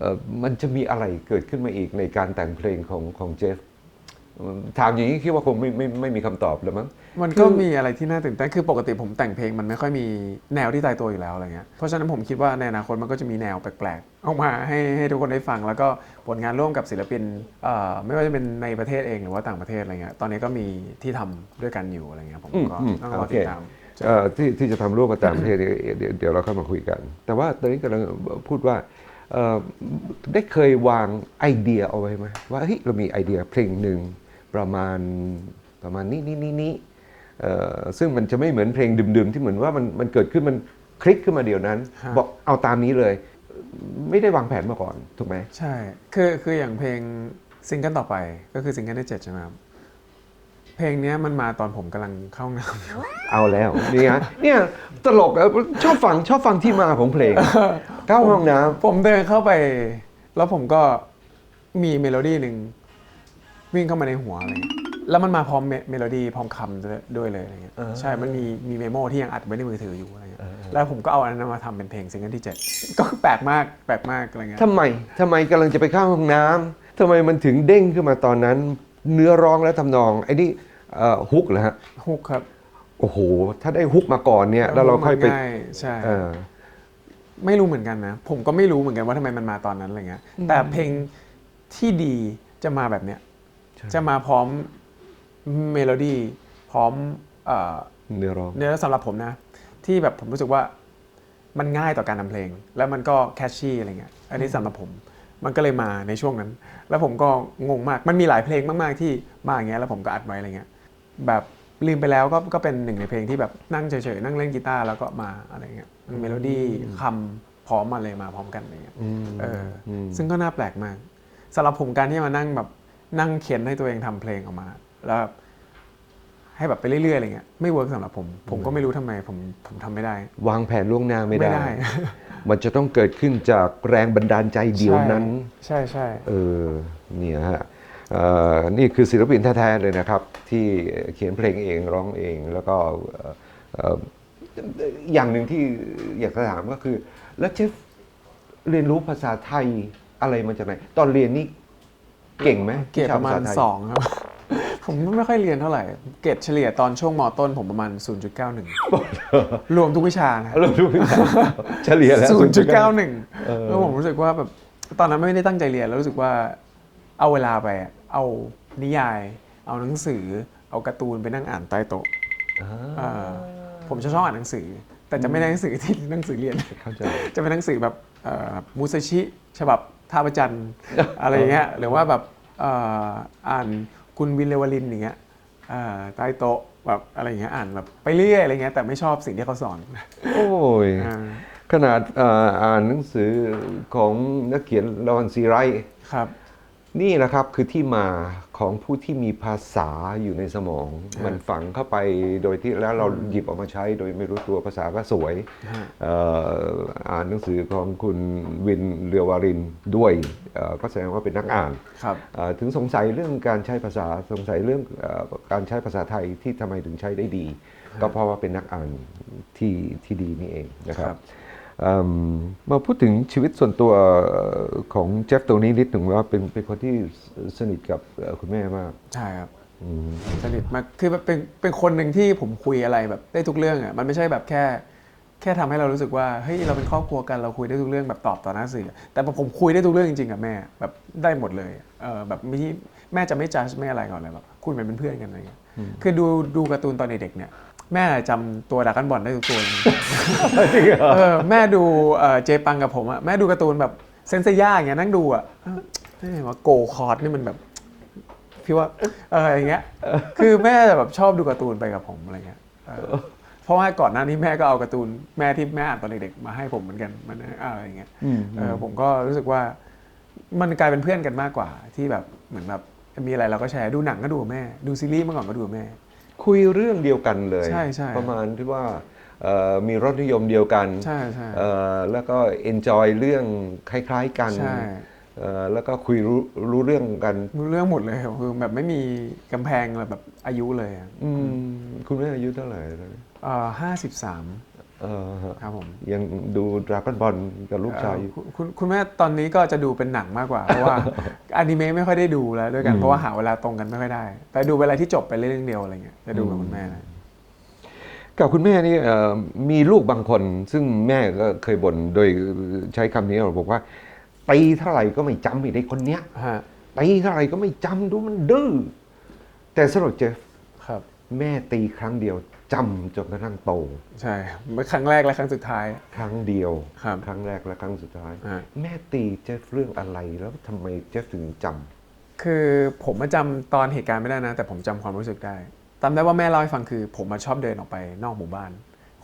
เอ่อมันจะมีอะไรเกิดขึ้นมาอีกในการแต่งเพลงของของเจฟถามอย่างนี้คิดว่าคงไม่ไม่ไม่มีคำตอบเลยมั้ง มันก็มีอะไรที่น่าตื่นเต้นคือปกติผมแต่งเพลงมันไม่ค่อยมีแนวที่ตายตัวอยู่แล้วอะไรเงี้ย เพราะฉะนั้นผมคิดว่าในอนาคตมันก็จะมีแนวแปลกๆออกมาให้ให้ทุกคนได้ฟัง แล้วก็ผลงานร่วมกับศิลปินเอ่อไม่ว่าจะเป็นในประเทศเองหรือว่าต่างประเทศอะไรเงี้ย ตอนนี้ก็มีที่ทำด้วยกันอยู่อะไรเงี้ยผมก็อืมต้องรอโอเคติดตามเอ่อที่ที่จะทำร่วมกับต่างประเทศเนี่ยเดี๋ยวเดี๋ยวเราเข้ามาคุยกัน แต่ว่าตอนนี้กำลังพูดว่าเอ่อ ได้เคยวางไอเดียเอาไว้ไหมว่าเฮ้ยเรามีไอเดียเพลงหนึ่งประมาณประมาณนี้นี้นี้นี้เอ่อซึ่งมันจะไม่เหมือนเพลงดื่มๆ ที่เหมือนว่ามันมันเกิดขึ้นมันคลิกขึ้นมาเดียวนั้นฮะบอกเอาตามนี้เลย ไม่ได้วางแผนมาก่อน ถูกไหมใช่ คือคืออย่างเพลงซิงเกิลต่อไปก็คือซิงเกิลที่เจ็ดใช่ไหมครับ เพลงเนี้ยมันมาตอนผมกำลังเข้าห้องน้ำอยู่ เอาแล้วนี่ฮะเนี่ยตลกอะชอบฟังชอบฟังที่มาของเพลงเข้าห้องน้ำ ผมเดินเข้าไป แล้วผมก็มีเมโลดี้หนึ่งวิ่งเข้ามาในหัวอะไรเงี้ยแล้วมันมาพร้อมเมเมโลดี้พร้อมคำด้วยด้วยเลยอะไรเงี้ยเออใช่ มันมีมีเมโมที่ยังอัดไว้ในมือถืออยู่อะไรเงี้ยเออเออ แล้วผมก็เอาอันนั้นมาทำเป็นเพลงซิงเกิลที่ 7 ก็แปลกมากแปลกมากอะไรเงี้ยทำไมทำไมกำลังจะไปเข้าห้องน้ำทำไมมันถึงเด้งขึ้นมาตอนนั้น เนื้อร้องและทำนองไอ้นี่เอ่อ ฮุกเหรอฮะฮุกครับ โอ้โห ถ้าได้ฮุกมาก่อนเนี่ยแล้วเราค่อยไปง่ายใช่เออไม่รู้เหมือนกันนะ ผมก็ไม่รู้เหมือนกันว่าทำไมมันมาตอนนั้นอะไรเงี้ย แต่เพลงที่ดีจะมาแบบเนี้ยใช่จะมาพร้อมเมโลดี้พร้อมเอ่อเนื้อร้องเนื้อสำหรับผมนะ ที่แบบผมรู้สึกว่ามันง่ายต่อการทำเพลง แล้วมันก็แคชชี่อะไรเงี้ยอันนี้สำหรับผม มันก็เลยมาในช่วงนั้น แล้วผมก็งงมากมันมีหลายเพลงมากๆที่มาอย่างเงี้ยแล้วผมก็อัดไว้อะไรเงี้ย แบบลืมไปแล้วก็ก็เป็นหนึ่งในเพลงที่แบบนั่งเฉยๆนั่งเล่นกีตาร์แล้วก็มาอะไรเงี้ยเมโลดี้คำพร้อมมาเลยมาพร้อมกันอะไรเงี้ยอืมเอออมซึ่งก็น่าแปลกมากสำหรับผมการที่มานั่งแบบนั่งเขียนให้ตัวเองทำเพลงออกมา แล้วแบบให้แบบไปเรื่อยๆอะไรเงี้ยไม่เวิร์กสำหรับผม ผมก็ไม่รู้ทำไมผมผมทำไม่ได้ วางแผนล่วงหน้าไม่ได้ไม่ได้ มันจะต้องเกิดขึ้นจากแรงบันดาลใจเดียวนั้น ใช่ใช่เออเนี่ยฮะเอ่อ นี่คือศิลปินแท้ ๆ เลยนะครับ ที่เขียนเพลงเองร้องเองแล้วก็เอ่อเอ่ออย่างหนึ่งที่อยากจะถามก็คือ แล้วเจฟเรียนรู้ภาษาไทยอะไรมาจากไหน ตอนเรียนนี่เก่งไหมเกรดประมาณวิชภษไทยสองครับ ผมไม่ค่อยเรียนเท่าไหร่ เกรดเฉลี่ยตอนช่วงมต้นผมประมาณ 0.91 รวมทุกวิชานะเรารู้ไหมเฉลี่ยแล้ว0.91แล้วผมรู้สึกว่าแบบตอนนั้นไม่ได้ตั้งใจเรียนแล้วรู้สึกว่าเอาเวลาไปอะ เอานิยาย เอาหนังสือ เอาการ์ตูนไปนั่งอ่านใต้โต๊ะอ่าอ่าผมจะชอบอ่านหนังสือ แต่จะไม่ได้หนังสือที่หนังสือเรียน เข้าใจ จะเป็นหนังสือแบบเอ่อมูซาชิ ฉบับท่าประจันทร์ อะไรอย่างเงี้ยหรือว่าแบบเอ่ออ่านคุณวินเลวลินอย่างเงี้ยเอ่อใต้โต๊ะแบบอะไรอย่างเงี้ยอ่านแบบไปเรื่อยอะไรเงี้ยแต่ไม่ชอบสิ่งที่เขาสอนโอ้ย อ่าขนาดเอ่ออ่านหนังสือของนักเขียนลอนซีไรท์ครับ นี่แหละครับคือที่มาของผู้ที่มีภาษาอยู่ในสมองฮะมันฝังเข้าไปโดยที่แล้วเราหยิบออกมาใช้โดยไม่รู้ตัวภาษาก็สวยฮะเอ่ออ่านหนังสือของคุณวินเรือวารินด้วยเอ่อก็แสดงว่าเป็นนักอ่านครับเอ่อถึงสงสัยเรื่องการใช้ภาษาสงสัยเรื่องเออการใช้ภาษาไทยที่ทำไมถึงใช้ได้ดี ก็เพราะว่าเป็นนักอ่านที่ที่ดีนี่เองนะครับครับเอิ่ มมาพูดถึงชีวิตส่วนตัวของเจฟตรงนี้นิดหนึ่งว่าเป็นเป็นคนที่สนิทกับเอ่อคุณแม่มาก ใช่ครับอืมสนิทมากคือแบบเป็นเป็นคนหนึ่งที่ผมคุยอะไรแบบได้ทุกเรื่องอะมันไม่ใช่แบบแค่ แค่ทำให้เรารู้สึกว่าเฮ้ยเราเป็นครอบครัวกันเราคุยได้ทุกเรื่องแบบตอบต่อหน้าสื่อแต่ผมคุยได้ทุกเรื่องจริงๆกับแม่แบบได้หมดเลยเออแบบไม่แม่จะไม่จัดไม่อะไรก่อนเลยแบบคุยเหมือนเป็นเพื่อนกันอะไรเงี้ยคือดูดูการ์ตูนตอนเด็กๆเนี่ย แม่จำตัวดรากันบอลได้ทุกตัวเลยเออแม่ดูเอ่อเจปังกับผมอะแม่ดูการ์ตูนแบบเซนเซย่าอย่างเงี้ยนั่งดูอะเอ้าเฮ้ยว่าโกคอร์ดนี่มันแบบพี่ว่าเอออย่างเงี้ยคือแม่แบบชอบดูการ์ตูนไปกับผมอะไรเงี้ยเออเพราะว่าก่อนหน้านี้แม่ก็เอาการ์ตูนแม่ที่แม่อ่านตอนเด็กๆมาให้ผมเหมือนกันมันอะไรอย่างเงี้ย อืมเออผมก็รู้สึกว่ามันกลายเป็นเพื่อนกันมากกว่าที่แบบเหมือนแบบมีอะไรเราก็แชร์ดูหนังก็ดูกับแม่ ดูซีรีส์เมื่อก่อนก็ดูกับแม่ คุยเรื่องเดียวกันเลยใช่ใช่ประมาณที่ว่าเอ่อมีรสนิยมเดียวกันใช่ใช่เอ่อแล้วก็ enjoy เรื่องคล้าย ๆ กันใช่เอ่อแล้วก็คุยรู้รู้เรื่องกันรู้เรื่องหมดเลยครับคือแบบไม่มีกำแพงแบบอายุเลยอะอืมคุณแม่อายุเท่าไหร่แล้วเอ่อห้าสิบสาม เออฮะครับผมยังดูดราก้อนบอลกับลูกชายอยู่เอ่อคุณคุณคุณแม่ตอนนี้ก็จะดูเป็นหนังมากกว่า เพราะว่าอนิเมะไม่ค่อยได้ดูแล้วด้วยกันอืมเพราะว่าหาเวลาตรงกันไม่ค่อยได้ แต่ดูเวลาที่จบไปเรื่องเดียวอะไรเงี้ยจะดูกับคุณแม่นะกับคุณแม่นี่เอ่อมีลูกบางคน ซึ่งแม่ก็เคยบ่นโดยใช้คำนี้บอกว่าตีเท่าไหร่ก็ไม่จำไอ้เด็กคนเนี้ยฮะตีเท่าไหร่ก็ไม่จำดูมันดื้อแต่สำหรับเจฟครับ แม่ตีครั้งเดียวจำจนกระทั่งโต ใช่เมื่อครั้งแรกและครั้งสุดท้าย ครั้งเดียวครับ ครั้งแรกและครั้งสุดท้ายฮะแม่ตีเจฟเรื่องอะไรแล้วทำไมเจฟถึงจำคือผมมาจำตอนเหตุการณ์ไม่ได้นะ แต่ผมจำความรู้สึกได้จำได้ว่าแม่เล่าให้ฟังคือ ผมมาชอบเดินออกไปนอกหมู่บ้าน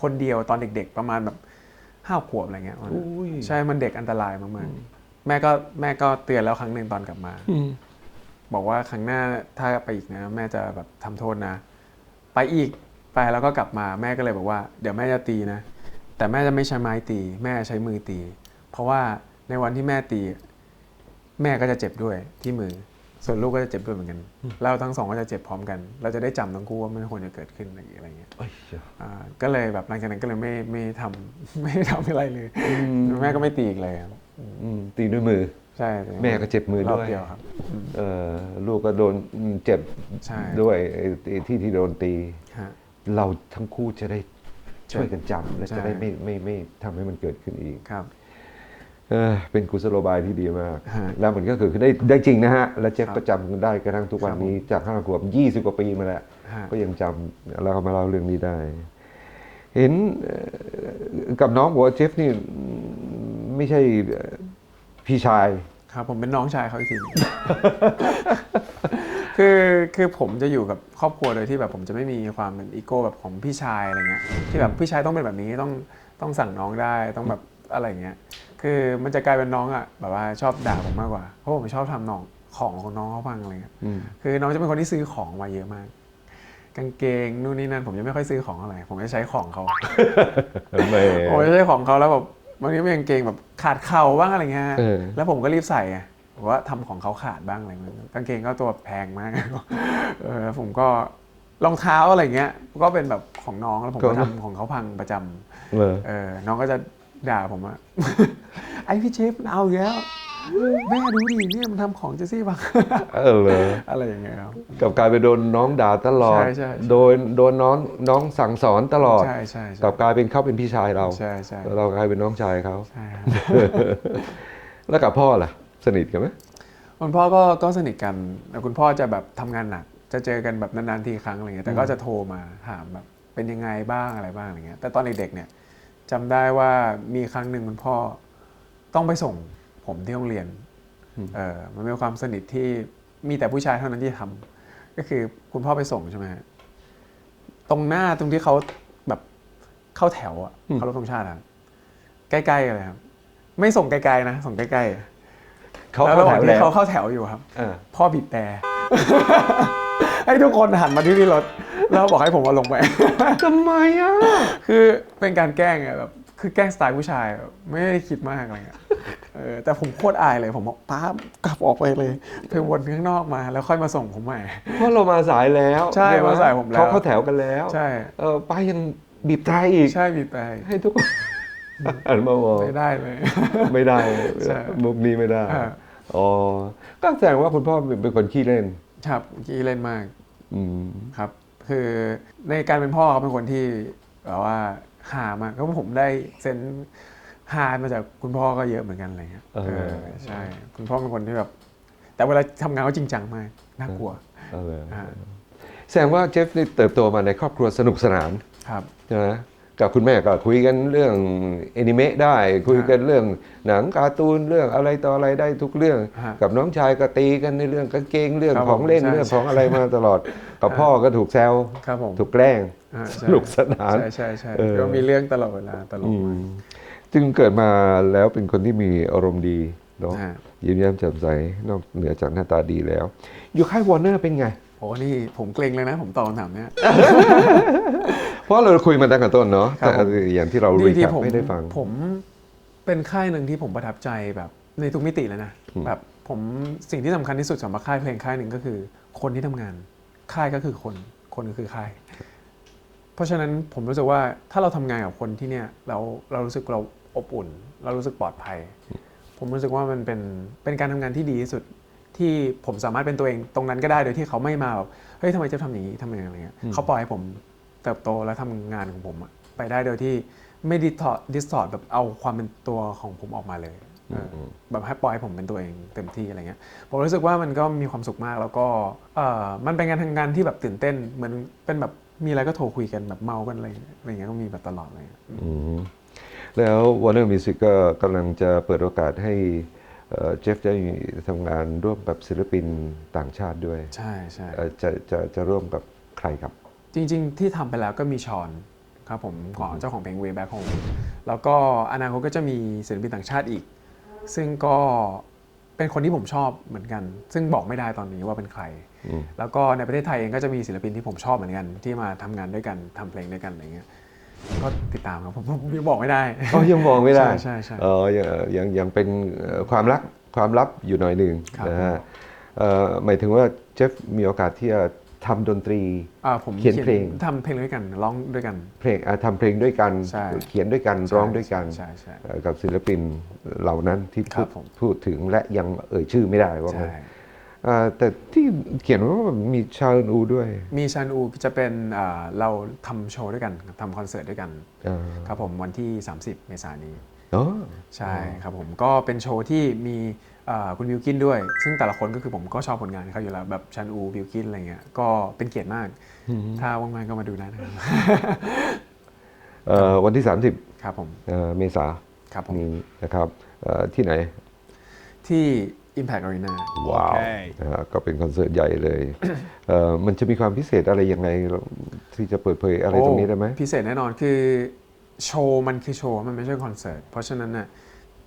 คนเดียวตอนเด็กๆประมาณแบบห้าขวบอะไรเงี้ยอุ้ยใช่มันเด็กอันตรายมากๆแม่ก็แม่ก็เตือนแล้วครั้งหนึ่งตอนกลับมา บอกว่าครั้งหน้าถ้าไปอีกนะ แม่จะแบบทำโทษนะ ไปอีกไปแล้วก็กลับมาแม่ก็เลยบอกว่าเดี๋ยวแม่จะตีนะ แต่แม่จะไม่ใช้ไม้ตี แม่ใช้มือตี เพราะว่าในวันที่แม่ตี แม่ก็จะเจ็บด้วยที่มือ ส่วนลูกก็จะเจ็บด้วยเหมือนกัน เราทั้งสองก็จะเจ็บพร้อมกัน เราจะได้จำทั้งคู่ว่าไม่ควรจะเกิดขึ้นอะไรอย่างเงี้ยเอ้ยเจ้าอ่าก็เลยแบบหลังจากนั้นก็เลยไม่ไม่ทำไม่ได้ทำอะไรเลย แม่ก็ไม่ตีอีกเลยครับ อืมตีด้วยมือ ใช่แม่ก็เจ็บมือรอบด้วยเดียวครับเออลูกก็โดนเจ็บใช่ด้วยไอ้ไอ้ที่ที่โดนตีฮะเราทั้งคู่จะได้ช่วยกันจำและใช่จะได้ไม่ไม่ไม่ทำให้มันเกิดขึ้นอีกครับเออเป็นกุศโลบายที่ดีมากฮะแล้วมันก็เกิดขึ้นได้ได้จริงนะฮะ และเจฟครับก็จำได้กระทั่งทุกวันครับนี้จากห้าขวบยี่สิบกว่าปีมาแล้วฮะก็ยังจำแล้วก็มาเล่าเรื่องนี้ได้ เห็นเอ่อกับน้องบอกว่าเจฟนี่ไม่ใช่เอ่อ พี่ชาย ครับผมเป็นน้องชายเขาอีกทีหนึ่งคือคือผมจะอยู่กับครอบครัวโดยที่แบบผมจะไม่มีความเป็นอีโก้แบบของพี่ชายอะไรเงี้ยที่แบบพี่ชายต้องเป็นแบบนี้ต้องต้องสั่งน้องได้ต้องแบบอะไรเงี้ยคือมันจะกลายเป็นน้องอะแบบว่าชอบด่าผมมากกว่าเพราะผมชอบทำน้องของของน้องเขาพังอะไรเงี้ยอืมคือน้องจะเป็นคนที่ซื้อของมาเยอะมาก กางเกงนู่นนี่นั่นผมจะไม่ค่อยซื้อของอะไร ผมจะใช้ของเขาแหม่ผมจะใช้ของเขาแล้วแบบ บางทีเป็นกางเกงแบบขาดเข่าบ้างอะไรเงี้ยเออ แล้วผมก็รีบใส่ไงผมว่าทำของเขาขาดบ้างอะไรเงี้ยกางเกงก็ตัวแพงมาก เออผมก็รองเท้าอะไรเงี้ย ก็เป็นแบบของน้องแล้วผมก็ทำของเขาพังประจำเลยเออน้องก็จะด่าผมอะไอพี่เชฟมันเอาอีกแล้ว แม่ดูดิเนี่ยมันทำของเจสซี่พังเออเลยอะไรอย่างเงี้ยครับ กับกลายไปโดนน้องด่าตลอด ใช่ใช่ใช่ โดนโดนน้องน้องสั่งสอนตลอด ใช่ใช่ใช่กลับกลายเป็นเขาเป็นพี่ชายเราใช่ใช่เรากลายเป็นน้องชายเขาใช่ครับแล้วกับพ่อล่ะ สนิทกันไหมคุณพ่อก็ก็สนิทกันแต่คุณพ่อจะแบบทำงานหนัก จะเจอกันแบบนานๆทีครั้งอะไรเงี้ยแต่ก็จะโทรมาถามแบบเป็นยังไงบ้างอะไรบ้างอะไรเงี้ยแต่ตอนเด็กๆเนี่ยจำได้ว่ามีครั้งหนึ่งคุณพ่อต้องไปส่ง ผมที่โรงเรียนเออมันเป็นความสนิทที่มีแต่ผู้ชายเท่านั้นที่ทำก็คือคุณพ่อไปส่งใช่ไหมฮะตรงหน้าตรงที่เขาแบบเข้าแถวอะเขารพธงชาติอะใกล้ๆเลยครับ ไม่ส่งไกลๆนะส่งใกล้ๆเขาแล้วเข้าระหแถว่างวที่แล้วเขาเข้าแถวอยู่ครับเออพ่อบีบแต่ให้ทุกคนหันมาที่ที่รถแล้วบอกให้ผมเอาลงไปทำไมอะคือเป็นการแกล้งอะแบบคือแกล้งสไตล์ผู้ชายแบบไม่ได้คิดมากอะไรเงี้ย เออแต่ผมโคตรอายเลยผมบอกป้ากลับออกไปเลย ไปวนข้างนอกมาแล้วค่อยมาส่งผมใหม่ เพราะเรามาสายแล้วใช่ไหมาสายผมแล้ว เขาเข้าแถวกันแล้วใช่เออป้ายังบีบแตรอีกใช่บีบแต่ให้ทุกคนหันมามองไม่ได้เลย ไม่ได้ใช่มุกนี้ไม่ได้อ่าอ๋อก็แสดงว่าคุณพ่อเป็นคนขี้เล่น ครับกี้เล่นมากอืมครับ คือในการเป็นพ่อเขาเป็นคนที่แบบว่าหามากเพราะผมได้เซน ส์หามาจากคุณพ่อก็เยอะเหมือนกันอะไรเงี้ยเออเออใช่ คุณพ่อเป็นคนที่แบบ แต่เวลาทำงานเขาจริงจังมากน่ากลัวเอาเลยอ่าแสดงว่าเจฟนี่เติบโตมาในครอบครัวสนุกสนานครับใช่ไหมกับคุณแม่ก็คุยกันเรื่องแอนิเมะได้ คุยกันเรื่องหนังการ์ตูนเรื่องอะไรต่ออะไรได้ทุกเรื่องฮะกับน้องชายก็ตีกันในเรื่องกางเกงเรื่องครับของเล่นผมใช่เรื่องของอะไรมาตลอด กับพ่อก็ถูกแซวครับผมถูกแกล้งอ่าสใช่นุกสนานใช่ใช่ใช่เออก็มีเรื่องตลอดเวลาตลกอืมามก จึงเกิดมาแล้วเป็นคนที่มีอารมณ์ดีเนาะฮะยิ้มแย้มแจ่มใสนอกเหนือจากหน้าตาดีแล้ว อยู่ค่ายวอร์เนอร์เป็นไงโอ้นี่ผมเกรงเลยนะ ผมตอบคำถามเนี้ยเพราะเราคุยมาตั้งแต่ต้นเนาะครับแต่ผมอย่างที่เราดีรีแคที่ปผมไม่ได้ฟัง ผมเป็นค่ายหนึ่งที่ผมประทับใจแบบในทุกมิติเลยนะอืมแบบผมสิ่งที่สำคัญที่สุดสำหรับค่ายเพลงค่ายหนึ่งก็คือ คนที่ทำงาน ค่ายก็คือคนคนก็คือค่าย เพราะฉะนั้นผมรู้สึกว่าถ้าเราทำงานกับคนที่เนี่ยเราเรารู้สึกเรา อบอุ่น เรารู้สึกปลอดภัย ผมรู้สึกว่ามันเป็นเป็นการทำงานที่ดีที่สุดที่ผมสามารถเป็นตัวเองตรงนั้นก็ได้โดยที่เขาไม่มาแบบเฮ้ยทำไมเจะทำอย่างนี้ทำไมอะไรเงี้ยเขาปล่อยให้ผมเติบโตและทำงานของผมอะไปได้โดยที่ไม่ดิสทอดิสทอดแบบเอาความเป็นตัวของผมออกมาเลยเอออแบบให้ปล่อยให้ผมเป็นตัวเองเต็มที่อะไรเงี้ยผมรู้สึกว่ามันก็มีความสุขมากแล้วก็เออมันเป็นการทำงานที่แบบตื่นเต้นเหมือนเป็นแบบมีอะไรก็โทรคุยกันแบบเมากันอะไรอะไรเงี้ยก็มีแบบตลอดเลยอืม แล้ว Warner Music ก็กำลังจะเปิดโอกาสให้เจฟได้ทำงานร่วมกับศิลปินต่างชาติด้วย ใช่ใช่เอ่อจะจะจะร่วมกับใครครับ จริง ๆ ที่ทำไปแล้วก็มีชอนครับผมของเจ้าของเพลง Way Back Home แล้วก็อนาคตก็จะมีศิลปินต่างชาติอีก ซึ่งก็เป็นคนที่ผมชอบเหมือนกัน ซึ่งบอกไม่ได้ตอนนี้ว่าเป็นใครอืมแล้วก็ในประเทศไทยเองก็จะมีศิลปินที่ผมชอบเหมือนกัน ที่มาทำงานด้วยกันทำเพลงด้วยกันอะไรเงี้ย ก็ติดตามครับผมผมยังบอกไม่ได้ก็ยังมองไม่ได้ใช่ใช่ใช่เออยังยังยังเป็นเอ่อความรักความลับอยู่หน่อยหนึ่งครับ นะฮะเอ่อหมายถึงว่าเจฟมีโอกาสที่จะทำดนตรี อ่าผมเขียนเพลง ทำเพลงด้วยกันร้องด้วยกัน เพลงอะทำเพลงด้วยกัน ใช่ เขียนด้วยกันร้องด้วยกันใช่ใช่ เอ่อกับศิลปินเหล่านั้นที่ครัพูบดผม พูดถึงและยังเอ่ยชื่อไม่ได้ว่างั้นใช่อ่า แต่ที่เขียนว่ามีชาลอูด้วย มีชันอูจะเป็นอ่าเราทำโชว์ด้วยกันทำคอนเสิร์ตด้วยกันอ่าครับผมวันที่ 30 เมษายนนี้อ๋อใช่ครับผมก็เป็นโชว์ที่มีเอ่อคุณวิวกินด้วย ซึ่งแต่ละคนก็คือผมก็ชอบผลงานเขาอยู่แล้วแบบชันอูวิวกินอะไรเงี้ยก็เป็นเกียรติมาก ถ้าว่างๆก็มาดูได้นะครับเอ่อวันที่ 30 ครับผมเอ่อเมษาครับผมนี้นะครับเอ่อที่ไหน ที่ Impact Arena ว้าวโอเคนะฮะก็เป็นคอนเสิร์ตใหญ่เลยเอ่อมันจะมีความพิเศษอะไรยังไงที่จะเปิดเผยอะไรตรงนี้ได้ไหมโอ้พิเศษแน่นอนคือโชว์มันคือโชว์มันไม่ใช่คอนเสิร์ตเพราะฉะนั้นน่ะ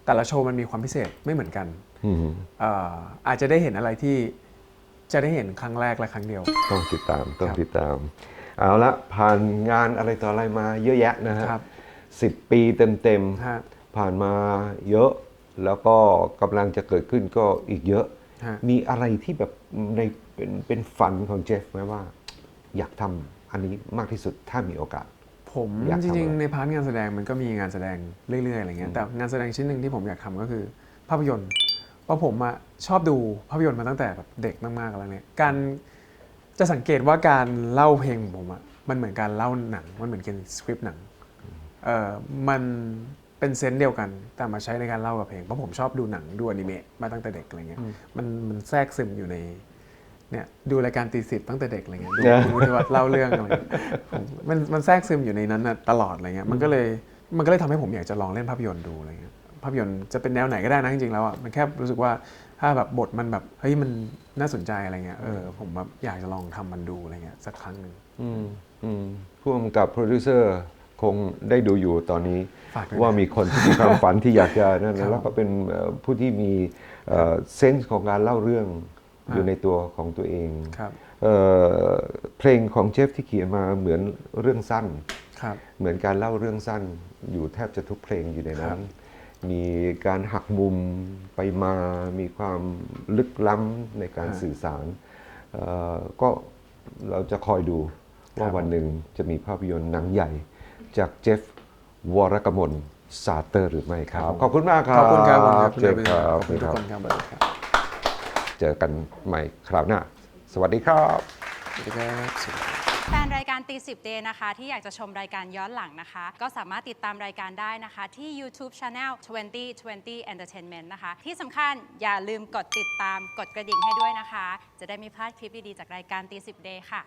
แต่ละโชว์มันมีความพิเศษไม่เหมือนกันอืมเอ่ออาจจะได้เห็นอะไรที่จะได้เห็นครั้งแรกและครั้งเดียว ต้องติดตามต้องครับติดตาม เอาละผ่านงานอะไรต่ออะไรมาเยอะแยะนะฮะครับ สิบปีเต็มฮะ ๆ ผ่านมาเยอะ แล้วก็กำลังจะเกิดขึ้นก็อีกเยอะ ฮะ มีอะไรที่แบบในเป็นเป็นฝันของเจฟไหมว่า อยากทำอันนี้มากที่สุดถ้ามีโอกาส ผมอยากจทำริง อะไร ๆ ในพาร์ทงานแสดงมันก็มีงานแสดงเรื่อย ๆ อะไรเงี้ยแต่งานแสดงชิ้นหนึ่งที่ผมอยากทำก็คือ ภาพยนตร์เพราะผมอะชอบดูภาพยนตร์มาตั้งแต่แบบเด็กมากๆแล้วเนี่ยการจะสังเกตว่าการเล่าเพลงของผมอะมันเหมือนการเล่าหนังมันเหมือนเขียนสคริปต์หนังเออมัน เป็นเซนส์เดียวกัน แต่มาใช้ในการเล่ากับเพลง เพราะผมชอบดูหนังดูอนิเมะมาตั้งแต่เด็กอะไรเงี้ย มันมันแทรกซึมอยู่ในเนี่ยดูรายการตีสิบตั้งแต่เด็กอะไรเงี้ยดูนะคุณวุฒิวัฒน์เล่าเรื่องอะไรเงี้ยผมมันมันแทรกซึมอยู่ในนั้นนะตลอดอะไรเงี้ยมันก็เลยมันก็เลยทำให้ผมอยากจะลองเล่นภาพยนตร์ดูอะไรเงี้ยภาพยนตร์จะเป็นแนวไหนก็ได้นะจริงๆแล้วอะมันแค่รู้สึกว่าถ้าแบบบทมันแบบเฮ้ยมันน่าสนใจอะไรเงี้ยเออผมแบบอยากจะลองทำมันดูอะไรเงี้ยสักครั้งหนึ่งอืมอืมผู้กำกับโปรดิวเซอร์ คงได้ดูอยู่ตอนนี้ฝากด้วยนะว่ามีคนที่มีความฝันที่อยากจะนั่นครับแล้วก็เป็นเอ่อผู้ที่มีเซนส์ของการเล่าเรื่องอยู่ในตัวของตัวเองครับเอ่อเพลงของเจฟที่เขียนมาเหมือนเรื่องสั้นครับเหมือนการเล่าเรื่องสั้น อยู่แทบจะทุกเพลงอยู่ในนั้น มีการหักมุมไปมา มีความลึกล้ำในการฮะสื่อสารเอ่อก็เราจะคอยดูว่าครับวันหนึ่งจะมีภาพยนตร์หนังใหญ่ จากเจฟวรกมลซาเตอร์หรือไม่ครับ ขอบคุณมากครับ ขอบคุณครับขอบคุณเจคฟรับครับขอบคุณทุกคนครับสวัสดีครับเจอกันใหม่คราวหน้าสวัสดีครับสวัสดีครับ สวัสดีครับแฟนรายการตีสิบเดนะคะ ที่อยากจะชมรายการย้อนหลังนะคะ ก็สามารถติดตามรายการได้นะคะ ที่ YouTube Channel 2020 Entertainment นะคะ ที่สำคัญอย่าลืมกดติดตามกดกระดิ่งให้ด้วยนะคะ จะได้ไม่พลาดคลิปดี ๆ จากรายการตีสิบเดค่ะ